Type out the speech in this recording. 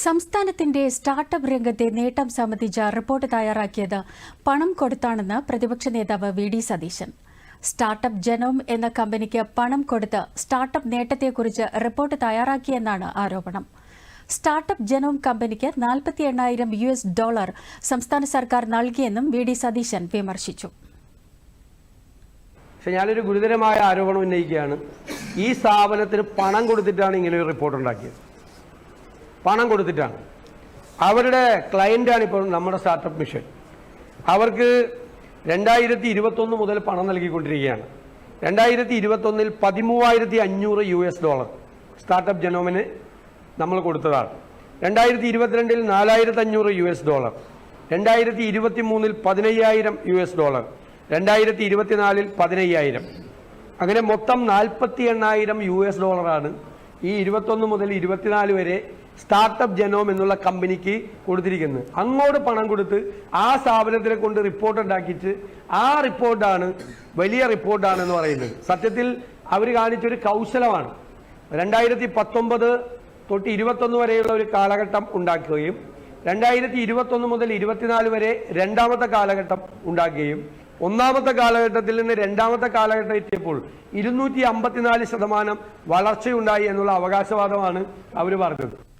സംസ്ഥാനത്തിന്റെ സ്റ്റാർട്ടപ്പ് രംഗത്തെ നേട്ടം സംബന്ധിച്ച റിപ്പോർട്ട് തയ്യാറാക്കിയത് പണം കൊടുത്താണെന്ന് പ്രതിപക്ഷ നേതാവ് V D Satheesan. Startup Genom എന്ന കമ്പനിക്ക് പണം കൊടുത്ത് സ്റ്റാർട്ടപ്പ് നേട്ടത്തെക്കുറിച്ച് റിപ്പോർട്ട് തയ്യാറാക്കിയെന്നാണ് ആരോപണം. സ്റ്റാർട്ടപ്പ് ജനോം കമ്പനിക്ക് നാൽപ്പത്തി എണ്ണായിരം യു എസ് ഡോളർ സംസ്ഥാന സർക്കാർ നൽകിയെന്നും വി ഡി സതീശൻ വിമർശിച്ചു. പക്ഷെ ഞാനൊരു ഗുരുതരമായ ആരോപണം ഉന്നയിക്കുകയാണ്. ഈ സ്ഥാപനത്തിന് പണം കൊടുത്തിട്ടാണ് ഇങ്ങനെ ഒരു റിപ്പോർട്ട് ഉണ്ടാക്കിയത്. പണം കൊടുത്തിട്ടാണ്. അവരുടെ ക്ലയന്റാണ് ഇപ്പോൾ നമ്മുടെ സ്റ്റാർട്ടപ്പ് മിഷൻ അവർക്ക് രണ്ടായിരത്തി ഇരുപത്തൊന്ന് മുതൽ പണം നൽകിക്കൊണ്ടിരിക്കുകയാണ്. രണ്ടായിരത്തി ഇരുപത്തൊന്നിൽ പതിമൂവായിരത്തി അഞ്ഞൂറ് യു എസ് ഡോളർ സ്റ്റാർട്ടപ്പ് ജനോമിന് നമ്മൾ കൊടുത്തതാണ്. രണ്ടായിരത്തി ഇരുപത്തിരണ്ടിൽ നാലായിരത്തി അഞ്ഞൂറ് യു എസ് ഡോളർ രണ്ടായിരത്തി ഇരുപത്തി മൂന്നിൽ പതിനയ്യായിരം യു എസ് ഡോളർ രണ്ടായിരത്തി ഇരുപത്തിനാലിൽ പതിനയ്യായിരം. അങ്ങനെ മൊത്തം നാൽപ്പത്തി എണ്ണായിരം യു എസ് ഡോളറാണ് ഈ ഇരുപത്തൊന്ന് മുതൽ ഇരുപത്തിനാല് വരെ സ്റ്റാർട്ടപ്പ് ജനോം എന്നുള്ള കമ്പനിക്ക് കൊടുത്തിരിക്കുന്നത് അങ്ങോട്ട് പണം കൊടുത്ത് ആ സ്ഥാപനത്തിനെ കൊണ്ട് റിപ്പോർട്ട് ഉണ്ടാക്കിയിട്ട് ആ റിപ്പോർട്ടാണ് വലിയ റിപ്പോർട്ടാണെന്ന് പറയുന്നത്. സത്യത്തിൽ അവർ കാണിച്ചൊരു കൗശലമാണ്. രണ്ടായിരത്തി പത്തൊമ്പത് തൊട്ട് ഇരുപത്തൊന്ന് വരെയുള്ള ഒരു കാലഘട്ടം ഉണ്ടാക്കുകയും രണ്ടായിരത്തി ഇരുപത്തൊന്ന് മുതൽ ഇരുപത്തിനാല് വരെ രണ്ടാമത്തെ കാലഘട്ടം ഉണ്ടാക്കുകയും ഒന്നാമത്തെ കാലഘട്ടത്തിൽ നിന്ന് രണ്ടാമത്തെ കാലഘട്ടം എത്തിയപ്പോൾ ഇരുന്നൂറ്റി അമ്പത്തിനാല് ശതമാനം വളർച്ചയുണ്ടായി എന്നുള്ള അവകാശവാദമാണ് അവർ പറഞ്ഞത്.